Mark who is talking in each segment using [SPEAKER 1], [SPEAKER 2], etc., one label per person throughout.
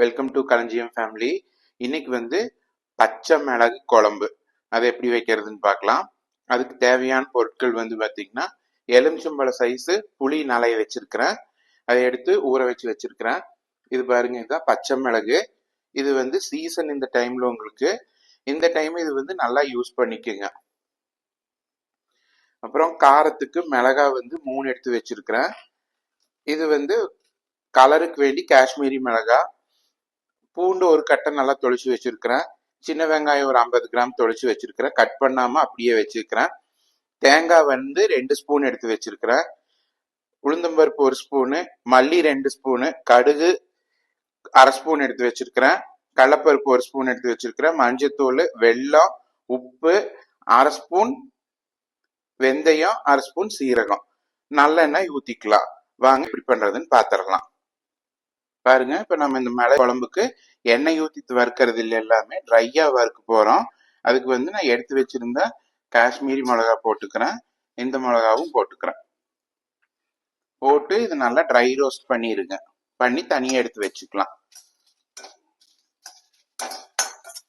[SPEAKER 1] Welcome to களஞ்சியம் family இன்னைக்கு வந்து பச்சை மிளகு குழம்பு. அதை எப்படி வைக்கிறதுன்னு பார்க்கலாம். அதுக்கு தேவையான பொருட்கள் வந்து பார்த்தீங்கன்னா எலுமிச்சம்பழ சைஸு புளி நலைய வச்சிருக்கிறேன். அதை எடுத்து ஊற வச்சு வச்சிருக்கிறேன். இது பாருங்க இதுதான் பச்சை மிளகு. இது வந்து சீசன் இந்த டைம்ல உங்களுக்கு. இந்த டைம் இது வந்து நல்லா யூஸ் பண்ணிக்கோங்க. அப்புறம் காரத்துக்கு மிளகா வந்து மூணு எடுத்து வச்சிருக்கிறேன். இது வந்து கலருக்கு வேண்டி காஷ்மீரி மிளகா. பூண்டு ஒரு கட்டை நல்லா தொளிச்சு வச்சுருக்கிறேன். சின்ன வெங்காயம் ஒரு ஐம்பது கிராம் தொளிச்சு வச்சுருக்கிறேன். கட் பண்ணாமல் அப்படியே வச்சுருக்கிறேன். தேங்காய் வந்து ரெண்டு ஸ்பூன் எடுத்து வச்சுருக்கிறேன். உளுந்தம்பருப்பு ஒரு ஸ்பூனு மல்லி ரெண்டு ஸ்பூனு கடுகு அரை ஸ்பூன் எடுத்து வச்சுருக்கிறேன். கடலப்பருப்பு ஒரு ஸ்பூன் எடுத்து வச்சுருக்கிறேன். மஞ்சத்தூள் வெல்லம் உப்பு அரை ஸ்பூன் வெந்தயம் அரை ஸ்பூன் சீரகம். நல்லெண்ணெய் ஊற்றிக்கலாம் வாங்க இப்படி பண்ணுறதுன்னு பார்த்துடலாம் பாருங்க இப்போ நம்ம இந்த மலை குழம்புக்கு எண்ணெய் ஊற்றி வறுக்கிறது இல்லை எல்லாமே ட்ரையாக வறுக்க போகிறோம் அதுக்கு வந்து நான் எடுத்து வச்சிருந்த காஷ்மீரி மிளகா போட்டுக்கிறேன். இந்த மிளகாவும் போட்டுக்கிறேன். போட்டு இது நல்லா ட்ரை ரோஸ்ட் பண்ணிடுங்க பண்ணி தனியாக எடுத்து வச்சுக்கலாம்.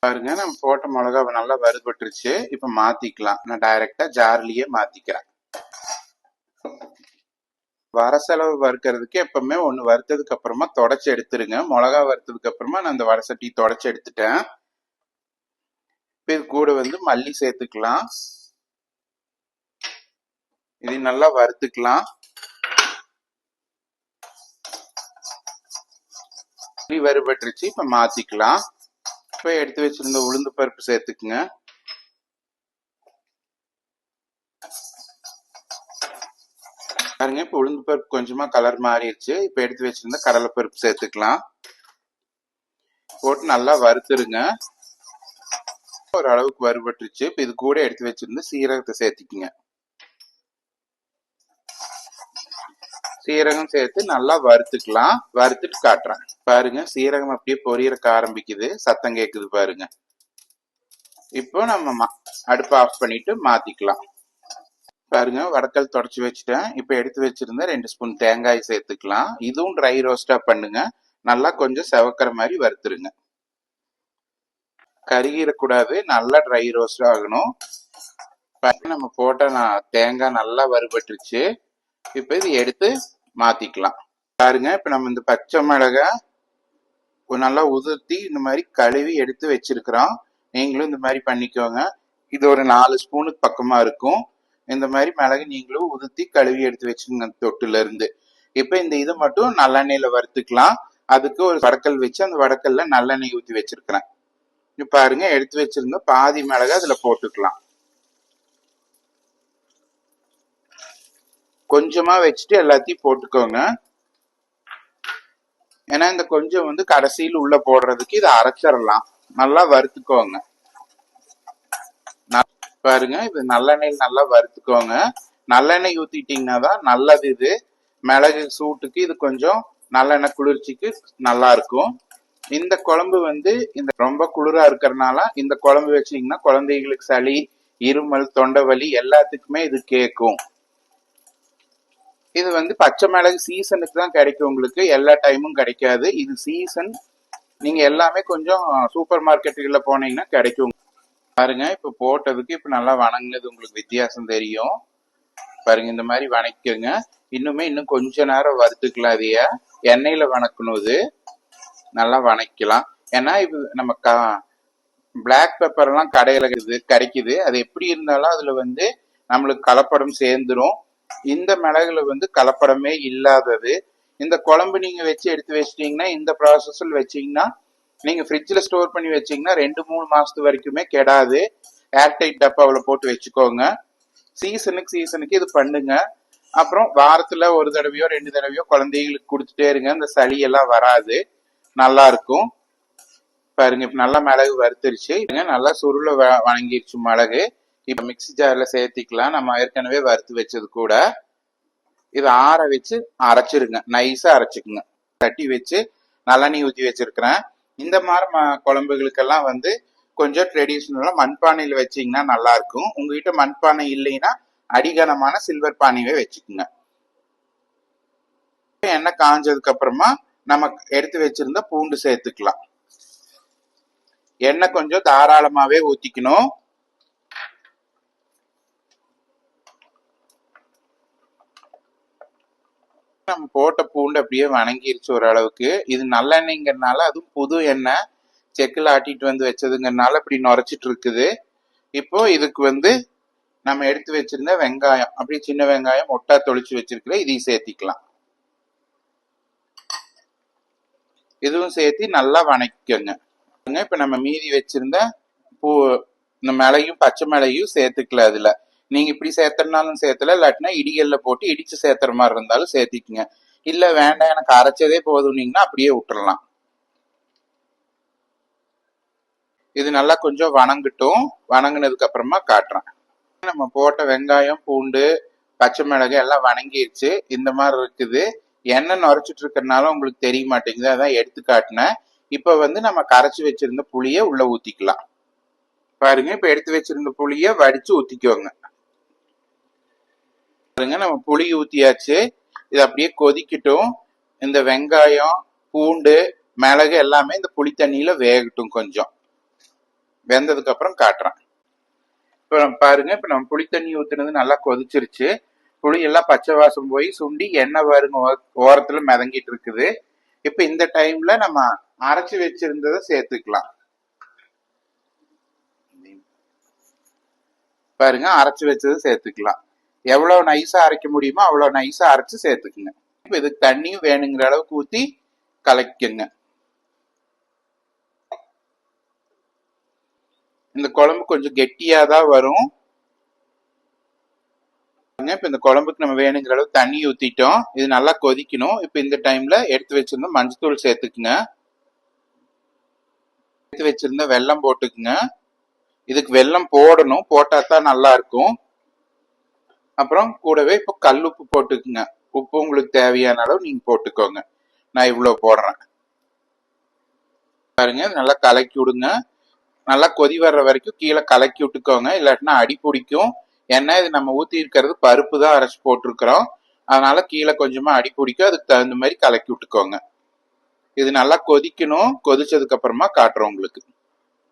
[SPEAKER 1] பாருங்க நம்ம போட்ட மிளகா நல்லா வறுபட்டுருச்சு. இப்போ மாற்றிக்கலாம் நான் டைரெக்டாக ஜார்லேயே மாற்றிக்கிறேன் வர செலவு வறுக்கிறதுக்கு எப்பவுமே ஒன்று வறுத்ததுக்கு அப்புறமா தொடச்சி எடுத்துருங்க. மிளகா வறுத்ததுக்கு அப்புறமா நான் அந்த வடை சட்டி தொடச்சி எடுத்துட்டேன். இது கூட வந்து மல்லி சேர்த்துக்கலாம். இது நல்லா வறுத்துக்கலாம். மல்லி வறுபட்டுருச்சு இப்போ மாத்திக்கலாம். இப்போ எடுத்து வச்சிருந்த உளுந்து பருப்பு சேர்த்துக்குங்க. பாருங்க இப்ப உளுந்து பருப்பு கொஞ்சமா கலர் மாறிடுச்சு. இப்ப எடுத்து வச்சிருந்த கடலை பருப்பு சேர்த்துக்கலாம். போட்டு நல்லா வறுத்துருங்க. ஒரு அளவுக்கு வறுபட்டுருச்சு. இப்ப இது கூட எடுத்து வச்சிருந்து சீரகத்தை சேர்த்துக்குங்க. சீரகம் சேர்த்து நல்லா வறுத்துக்கலாம். வறுத்துட்டு காட்டுறேன். பாருங்க சீரகம் அப்படியே பொரியறக்க ஆரம்பிக்குது. சத்தம் கேட்குது பாருங்க. இப்போ நம்ம மா- அடுப்பை ஆஃப் பண்ணிட்டு மாத்திக்கலாம். பாருங்க வடக்கல் தொடச்சி வச்சுட்டேன். இப்போ எடுத்து வச்சிருந்த ரெண்டு ஸ்பூன் தேங்காய் சேர்த்துக்கலாம். இதுவும் ட்ரை ரோஸ்டா பண்ணுங்க. நல்லா கொஞ்சம் செவக்கிற மாதிரி வறுத்துருங்க. கருகிடக்கூடாது. நல்லா ட்ரை ரோஸ்ட் ஆகணும். பாருங்க, நம்ம போட்ட நான் தேங்காய் நல்லா வறுபட்டுருச்சு. இப்போ இது எடுத்து மாற்றிக்கலாம் பாருங்க இப்போ நம்ம இந்த பச்சை மிளகாய் நல்லா உதிர்த்தி இந்த மாதிரி கழுவி எடுத்து வச்சிருக்கிறோம். நீங்களும் இந்த மாதிரி பண்ணிக்கோங்க. இது ஒரு நாலு ஸ்பூனுக்கு பக்கமாக இருக்கும். இந்த மாதிரி மிளகு நீங்களும் உதுத்தி கழுவி எடுத்து வச்சுக்கோங்க தொட்டுல இருந்து. இப்ப இந்த இது மட்டும் நல்லெண்ணெயில வறுத்துக்கலாம். அதுக்கு ஒரு வடக்கல் வச்சு அந்த வடக்கல்ல நல்லெண்ணெய் ஊத்தி வச்சிருக்கிறேன். இப்ப பாருங்க எடுத்து வச்சிருந்த பாதி மிளகு அதுல போட்டுக்கலாம். கொஞ்சமா வச்சுட்டு எல்லாத்தையும் போட்டுக்கோங்க. ஏன்னா இந்த கொஞ்சம் வந்து கடைசியில் உள்ள போடுறதுக்கு இதை அரைச்சிடலாம். நல்லா வறுத்துக்கோங்க. பாருங்க இது நல்லெண்ணெயில் நல்லா வறுத்துக்கோங்க. நல்லெண்ணெய் ஊத்திட்டீங்கன்னா தான் நல்லது இது. மிளகு சூட்டுக்கு இது கொஞ்சம் நல்லெண்ணெய் குளிர்ச்சிக்கு நல்லா இருக்கும். இந்த குழம்பு வந்து இந்த ரொம்ப குளிரா இருக்கிறனால இந்த குழம்பு வச்சீங்கன்னா குழந்தைகளுக்கு சளி இருமல் தொண்டை வலி எல்லாத்துக்குமே இது கேட்கும். இது வந்து பச்சை மிளகு சீசனுக்கு தான் கிடைக்கும் உங்களுக்கு. எல்லா டைமும் கிடைக்காது. இது சீசன் நீங்க எல்லாமே கொஞ்சம் சூப்பர் மார்க்கெட்டுகளில் போனீங்கன்னா கிடைக்கும். பாருங்க இப்ப போட்டதுக்கு இப்ப நல்லா வணங்குனது உங்களுக்கு வித்தியாசம் தெரியும். பாருங்க இந்த மாதிரி வணக்கிக்கோங்க. இன்னுமே இன்னும் கொஞ்ச நேரம் வறுத்துக்கலாம் அதைய. எண்ணெயில வணக்கணும் இது நல்லா வணக்கலாம் ஏன்னா இது நம்ம க பிளாக் பெப்பர் எல்லாம் கடையில இருக்குது கிடைக்குது அது எப்படி இருந்தாலும் அதுல வந்து நம்மளுக்கு கலப்படம் சேர்ந்துரும். இந்த மிளகுல வந்து கலப்படமே இல்லாதது. இந்த குழம்பு நீங்க வச்சு எடுத்து வச்சிட்டீங்கன்னா இந்த ப்ராசஸில் வச்சீங்கன்னா நீங்க ஃப்ரிட்ஜில் ஸ்டோர் பண்ணி வச்சீங்கன்னா ரெண்டு மூணு மாசத்து வரைக்குமே கெடாது. ஏர்டைட் டப்பாவில் போட்டு வச்சுக்கோங்க. சீசனுக்கு சீசனுக்கு இது பண்ணுங்க. அப்புறம் வாரத்துல ஒரு தடவையோ ரெண்டு தடவையோ குழந்தைகளுக்கு கொடுத்துட்டே இருங்க. இந்த சளியெல்லாம் வராது. நல்லா இருக்கும். பாருங்க இப்போ நல்லா மிளகு வறுத்துருச்சு. இதுங்க நல்லா சுருள வ- வணங்கிருச்சு மிளகு. இப்போ மிக்ஸி ஜார்ல சேர்த்திக்கலாம். நம்ம ஏற்கனவே வறுத்து வச்சது கூட. இதை ஆற வச்சு அரைச்சிருங்க. நைஸாக அரைச்சுக்குங்க. தட்டி வச்சு நல்லெண்ணெய் ஊற்றி வச்சிருக்கிறேன். இந்த மாதிரி ம- குழம்புகளுக்கெல்லாம் வந்து கொஞ்சம் ட்ரெடிஷ்னலாக மண்பானையில் வச்சீங்கன்னா நல்லா இருக்கும் உங்ககிட்ட மண்பானை இல்லைன்னா அடிகனமான சில்வர் பானையவே வச்சுக்கோங்க. எண்ணெய் காஞ்சதுக்கு அப்புறமா நம்ம எடுத்து வச்சிருந்த பூண்டு சேர்த்துக்கலாம். எண்ணெய் கொஞ்சம் தாராளமாகவே ஊற்றிக்கணும் நம்ம போட்ட பூண்டு அப்படியே வணங்கிருச்சு ஓரளவுக்கு. இது நல்லெண்ணெய்ங்கிறனால அதுவும் புது எண்ணெய். செக்கில் ஆட்டிட்டு வந்து வச்சதுங்கிறனால இப்படி நுரைச்சிட்டு இருக்குது இப்போ இதுக்கு வந்து நம்ம எடுத்து வச்சிருந்த வெங்காயம் அப்படியே சின்ன வெங்காயம் ஒட்டா தொளிச்சு வச்சிருக்கிற இதையும் சேர்த்திக்கலாம். இதுவும் சேர்த்து நல்லா வணக்கிக்கோங்க. இப்போ நம்ம மீதி வச்சிருந்த பூ இந்த மிளகும் பச்சை மிளகையும் சேர்த்துக்கல அதில். நீங்க இப்படி சேர்த்தனாலும் சேர்த்தல இல்லாட்டினா இடிகல்ல போட்டு இடிச்சு சேர்த்துற மாதிரி இருந்தாலும் சேர்த்திக்கங்க. இல்ல வேண்டாம் எனக்கு அரைச்சதே போதும்னீங்கன்னா அப்படியே விட்டுறலாம். இது நல்லா கொஞ்சம் வணங்கட்டும். வணங்கினதுக்கு அப்புறமா காட்டுறேன். நம்ம போட்ட வெங்காயம் பூண்டு பச்சை மிளகு எல்லாம் வணங்கிடுச்சு இந்த மாதிரி இருக்குது. எண்ணெய் நுரைச்சிட்டு இருக்கிறதுனால உங்களுக்கு தெரிய மாட்டேங்குது. அதான் எடுத்து காட்டினேன். இப்ப வந்து நம்ம கரைச்சி வச்சிருந்த புளியை உள்ள ஊத்திக்கலாம். பாருங்க இப்ப எடுத்து வச்சிருந்த புளிய வடிச்சு ஊத்திக்கோங்க. பாருங்க நம்ம புளி ஊத்தியாச்சு. இது அப்படியே கொதிக்கட்டும். இந்த வெங்காயம் பூண்டு மிளகு எல்லாமே இந்த புளி தண்ணியில வேகட்டும் கொஞ்சம். வெந்ததுக்கு அப்புறம் காட்டுறேன். இப்போ நம்ம பாருங்க இப்போ நம்ம புளி தண்ணி ஊத்துனது நல்லா கொதிச்சிருச்சு. புளி எல்லாம் பச்சை வாசம் போய் சுண்டி எண்ணெய் பாருங்க ஓ- ஓரத்துல மிதங்கிட்டு இருக்குது. இப்போ இந்த டைம்ல நம்ம அரைச்சு வச்சிருந்ததை சேர்த்துக்கலாம். பாருங்க அரைச்சு வச்சதை சேர்த்துக்கலாம். எவ்வளோ நைஸாக அரைக்க முடியுமோ அவ்வளோ நைஸாக அரைச்சு சேர்த்துக்குங்க. இப்போ இதுக்கு தண்ணியும் வேணுங்கிற அளவுக்கு ஊற்றி கலக்குங்க. இந்த குழம்பு கொஞ்சம் கெட்டியாக தான் வரும் இப்போ இந்த குழம்புக்கு நம்ம வேணுங்கிற அளவு தண்ணி ஊற்றிட்டோம் இது நல்லா கொதிக்கணும். இப்போ இந்த டைமில் எடுத்து வச்சிருந்த மஞ்சத்தூள் சேர்த்துக்குங்க. எடுத்து வச்சிருந்த வெல்லம் போட்டுக்குங்க. இதுக்கு வெல்லம் போடணும். போட்டால் தான் நல்லா இருக்கும். அப்புறம் கூடவே இப்போ கல் உப்பு போட்டுக்குங்க. உப்பு உங்களுக்கு தேவையான அளவு நீங்கள் போட்டுக்கோங்க. நான் இவ்வளோ போடுறேன். பாருங்க நல்லா கலக்கி விடுங்க. நல்லா கொதி வர்ற வரைக்கும் கீழே கலக்கி விட்டுக்கோங்க. இல்லாட்டினா அடி பிடிக்கும். ஏன்னா இது நம்ம ஊற்றி இருக்கிறது பருப்பு தான் அரைச்சி போட்டிருக்கிறோம். அதனால கீழே கொஞ்சமாக அடி பிடிக்கும். அதுக்கு தகுந்த மாதிரி கலக்கி விட்டுக்கோங்க. இது நல்லா கொதிக்கணும். கொதிச்சதுக்கு அப்புறமா காட்டுறோம் உங்களுக்கு.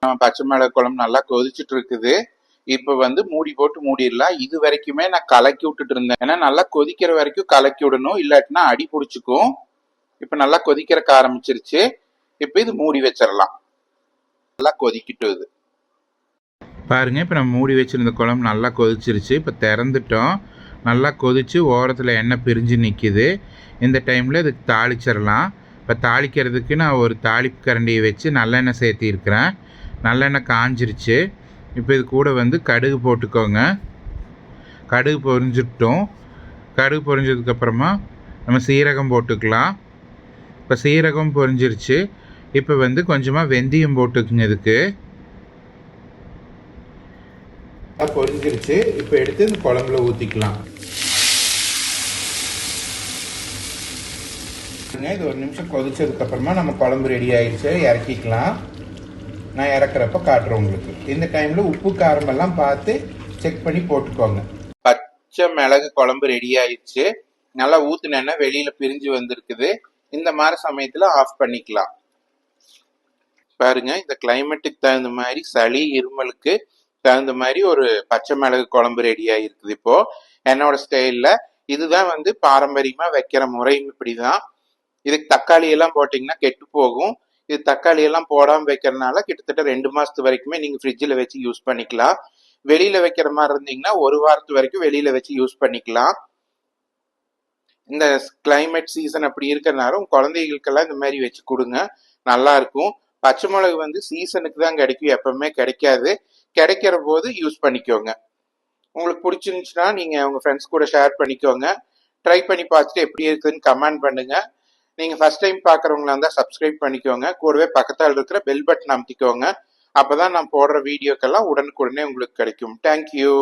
[SPEAKER 1] நம்ம பச்சை மிளகு குழம்பு நல்லா கொதிச்சுட்டு இருக்குது. இப்ப வந்து மூடி போட்டு மூடிடலாம். இது வரைக்குமே நான் கலக்கி விட்டுட்டு இருந்தேன். ஏன்னா நல்லா கொதிக்கிற வரைக்கும் கலக்கி விடணும். இல்லாட்டினா அடி பிடிச்சிக்கும். இப்ப நல்லா கொதிக்கிறக்க ஆரம்பிச்சிருச்சு. இப்ப இது மூடி வச்சிடலாம். நல்லா கொதிக்கிட்டு இது. பாருங்க இப்போ நம்ம மூடி வச்சிருந்த குழம்பு நல்லா கொதிச்சிருச்சு. இப்போ திறந்துட்டோம். நல்லா கொதிச்சு ஓரத்தில் எண்ணெய் பிரிஞ்சு நிற்கிது இந்த டைமில் இதுக்கு தாளிச்சிடலாம். இப்போ தாளிக்கிறதுக்கு நான் ஒரு தாளிப்பு கரண்டியை வச்சு நல்லெண்ணெய் சேர்த்திருக்கிறேன். நல்லெண்ணெய் காஞ்சிருச்சு. இப்போ இது கூட வந்து கடுகு போட்டுக்கோங்க. கடுகு பொரிஞ்சிட்டோம். கடுகு பொரிஞ்சதுக்கப்புறமா நம்ம சீரகம் போட்டுக்கலாம். இப்போ சீரகம் பொரிஞ்சிருச்சு. இப்போ வந்து கொஞ்சமாக வெந்தயம் போட்டுக்குங்க இதுக்கு. பொரிஞ்சிருச்சு. இப்போ எடுத்து இந்த குழம்புல ஊற்றிக்கலாம் இது ஒரு நிமிஷம் கொதிச்சதுக்கப்புறமா நம்ம குழம்பு ரெடி ஆயிடுச்சு. இறக்கிக்கலாம். நான் இறக்குறப்ப காட்டுறேன் உங்களுக்கு. இந்த டைம்ல உப்பு காரம் எல்லாம் பார்த்து செக் பண்ணி போட்டுக்கோங்க. பச்சை மிளகு குழம்பு ரெடி ஆயிடுச்சு. நல்லா ஊத்துனேன்னா வெளியில பிரிஞ்சு வந்திருக்குது. இந்த மாதிரி சமயத்துல ஆஃப் பண்ணிக்கலாம். பாருங்க இந்த கிளைமேட்டுக்கு தகுந்த மாதிரி சளி இருமலுக்கு தகுந்த மாதிரி ஒரு பச்சை மிளகு குழம்பு ரெடி ஆயிருக்குது இப்போ. என்னோட ஸ்டைல்ல இதுதான் வந்து பாரம்பரியமா வைக்கிற முறையும் இப்படிதான். இதுக்கு தக்காளி எல்லாம் போட்டிங்கன்னா கெட்டு போகும். இது தக்காளி எல்லாம் போடாம வைக்கிறதுனால கிட்டத்தட்ட ரெண்டு மாசத்து வரைக்குமே நீங்க ஃப்ரிட்ஜில் வச்சு யூஸ் பண்ணிக்கலாம். வெளியில வைக்கிற மாதிரி இருந்தீங்கன்னா ஒரு வாரத்து வரைக்கும் வெளியில வச்சு யூஸ் பண்ணிக்கலாம். இந்த கிளைமேட் சீசன் அப்படி இருக்கிறனால குழந்தைகளுக்கெல்லாம் இந்த மாதிரி வச்சு கொடுங்க. நல்லா இருக்கும். பச்சை மிளகு வந்து சீசனுக்கு தான் கிடைக்கும் எப்பவுமே கிடைக்காது. கிடைக்கிற போது யூஸ் பண்ணிக்கோங்க. உங்களுக்கு பிடிச்சிருந்துச்சுன்னா நீங்கள் உங்கள் ஃப்ரெண்ட்ஸ் கூட ஷேர் பண்ணிக்கோங்க. ட்ரை பண்ணி பார்த்துட்டு எப்படி இருக்குதுன்னு கமெண்ட் பண்ணுங்கள் நீங்க ஃபர்ஸ்ட் டைம் பாக்குறவங்களா இருந்தா சப்ஸ்கிரைப் பண்ணிக்கோங்க. கூடவே பக்கத்தால் இருக்கிற பெல் பட்டன் அமுத்திக்கோங்க. அப்பதான் நான் போடுற வீடியோக்கெல்லாம் உடனுக்குடனே உங்களுக்கு கிடைக்கும். தேங்க்யூ